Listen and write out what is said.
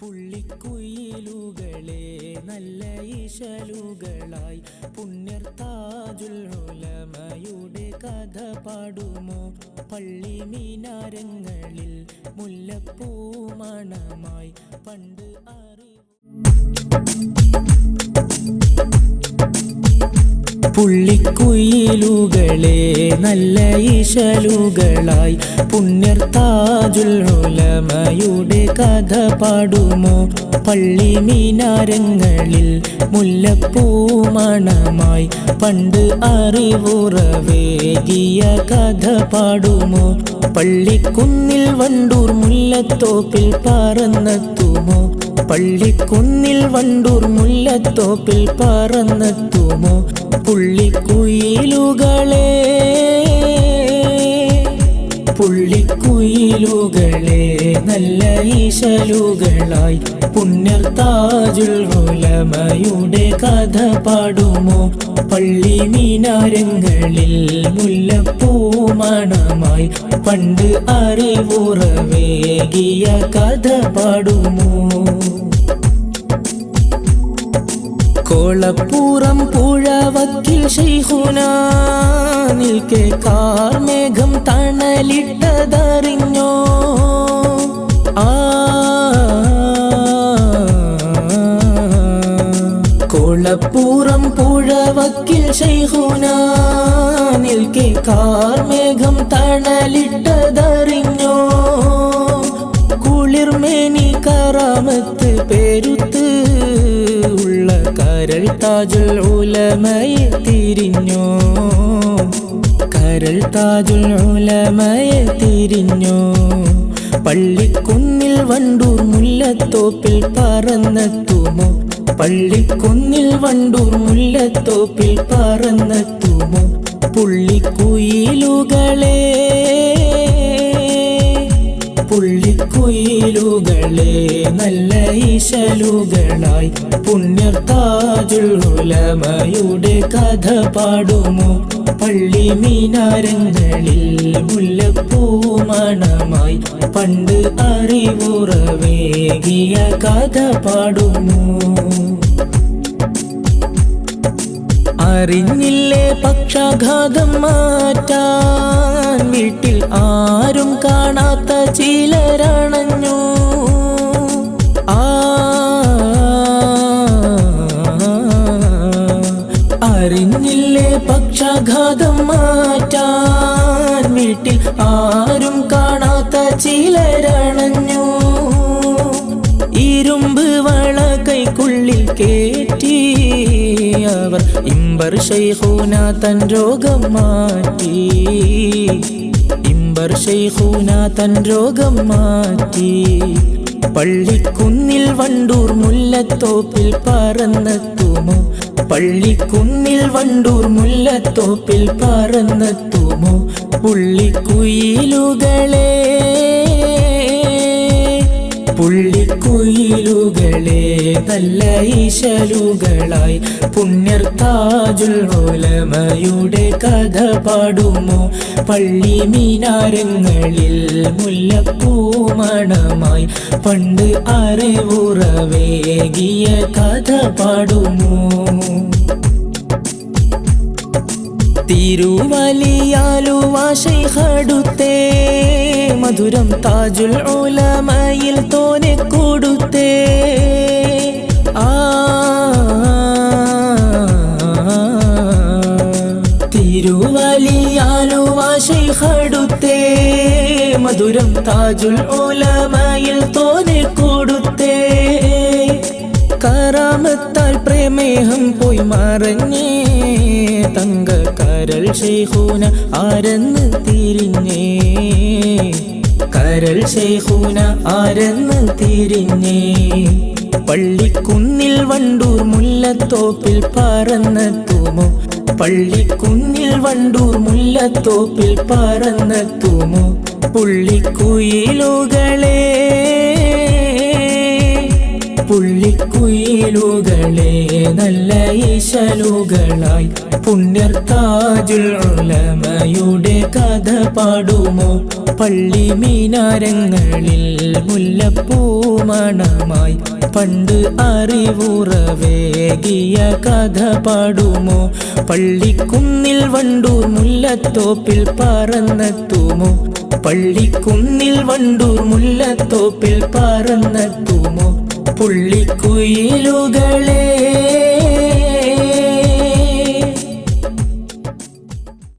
പുള്ളിക്കുയിലുകളെ നല്ല ഇശലുകളായി പുണ്യർ താജുൽ ഉലമയുടെ കഥ പാടുമോ? പള്ളി മീനാരങ്ങളിൽ മുല്ലപ്പൂ പണ്ട് അറിവ് പുള്ളിക്കുയിലുകളെ നല്ല ഇശലുകളായി പുണ്യർ ഉലമയുടെ കഥ പാടുമോ? പള്ളി മീനാരങ്ങളിൽ മുല്ലപ്പൂ മണമായി. പണ്ട് അറിവുറവേകിയ കഥ പാടുമോ? പള്ളിക്കുന്നിൽ വണ്ടൂർ മുല്ലത്തോപ്പിൽ പറന്നെത്തുമോ? പള്ളിക്കുന്നിൽ വണ്ടൂർ മുല്ലത്തോപ്പിൽ പറന്നെത്തുമോ? പുള്ളിക്കുയിലുകളെ പുള്ളിക്കുയിലുകളെ നല്ല ഈശലുകളായി പുണ്യർ താജുൽ കഥ പാടുമോ? പള്ളി മീനാരങ്ങളിൽ മുല്ലപ്പൂ മണമായി പണ്ട് അറിവുറവേകിയ കഥ പാടുമോ? കോളപ്പൂറം പുഴവക്കിൽ ശൈഹുന നിൽക്കെ കാർമേഘം തണലിട്ടതറിഞ്ഞോ ആ. കോളപ്പൂറം പുഴവക്കിൽ ശൈഹുന നിൽക്കെ കാർമേഘം തണലിട്ടതറിഞ്ഞോ? കുളിർമേനി കറാമത്ത് പേരുത്ത് ഉള്ള കരൾ താജുൽ ഉലമയെ തിരിഞ്ഞോ? കരൾ താജുൽ ഉലമയെ തിരിഞ്ഞു. പള്ളിക്കുന്നിൽ വണ്ടൂർ മുല്ലത്തോപ്പിൽ പറന്നെത്തുമോ പള്ളിക്കുന്നിൽ വണ്ടൂർ മുല്ലത്തോപ്പിൽ പറന്നെത്തുമോ പുള്ളിക്കുയിലുകളെ പുള്ളിക്കുയിലുകളെ നല്ല ഈശലുകളായി പുണ്യർ താജുൽ ഉലമയുടെ കഥ പാടുമോ. പള്ളി മീനാരങ്ങളിൽ മുല്ലപ്പൂ മണമായി പണ്ട് അറിവുറവേകിയ കഥ പാടുന്നു. അറിഞ്ഞില്ലേ പക്ഷാഘാതം മാറ്റാൻ വീട്ടിൽ ആരും കാണാത്ത ചിലരണഞ്ഞു പക്ഷാഘാതം മാറ്റാൻ വീട്ടിൽ ആരും കാണാത്ത ചിലരണഞ്ഞു. ഇരുമ്പ് വള കൈക്കുള്ളിൽ കേറ്റി അവർ ഇമ്പർ ഷൈഹൂന തൻ രോഗം മാറ്റി. ഇമ്പർ ഷൈഹൂന തൻ രോഗം മാറ്റി. പള്ളിക്കുന്നിൽ വണ്ടൂർ മുല്ലത്തോപ്പിൽ പറന്നെത്തുമോ പള്ളിക്കുന്നിൽ വണ്ടൂർ മുല്ലത്തോപ്പിൽ പറന്നെത്തുമോ പുള്ളിക്കുയിലുകളെ പുള്ളിക്കുയിലുകളെ നല്ല ഈശലുകളായി പുണ്യർ താജുൽ ഓലമയുടെ കഥ പാടുമോ? പള്ളി മീനാരങ്ങളിൽ മുല്ലപ്പൂ മണമായി പണ്ട് അറിവുറവേകിയ കഥ പാടുമോ? തിരുവലിയാലുവാശൈഹടുത്തേ മധുരം താജുൽ ഉലമയിൽ തോനെ കൊടുത്തേ. ആ തിരുവലിയാലുവാശൈഹടുത്തേ മധുരം താജുൽ ഉലമയിൽ തോനെ കൊടുത്തേ. കറാമത്താൽ പ്രമേഹം പോയി മറഞ്ഞേ. തങ്ക കരൾ ഷെയ്ഹൂന ആരെന്ന് തിരിഞ്ഞേ? കരൾ ഷെയ്ഹൂന ആരെന്ന് തിരിഞ്ഞേ? പള്ളിക്കുന്നിൽ വണ്ടൂർ മുല്ലത്തോപ്പിൽ പറന്നെത്തുമോ പള്ളിക്കുന്നിൽ വണ്ടൂർ മുല്ലത്തോപ്പിൽ പറന്നെത്തുമോ പുള്ളിക്കുയിലുകളെ പുള്ളിക്കുയിലുകളെ നല്ല ഈശലുകളായി. പുണ്യർ ഉലമയുടെ കഥ പാടുമോ? പള്ളി മീനാരങ്ങളിൽ മുല്ലപ്പൂമണമായി പണ്ട് അറിവുറവേകിയ കഥ പാടുമോ? പള്ളിക്കുന്നിൽ വണ്ടൂർ മുല്ലത്തോപ്പിൽ പറന്നെത്തുമോ? പള്ളിക്കുന്നിൽ വണ്ടൂർ മുല്ലത്തോപ്പിൽ പറന്നെത്തുമോ? പുള്ളിക്കുയിലുകളെ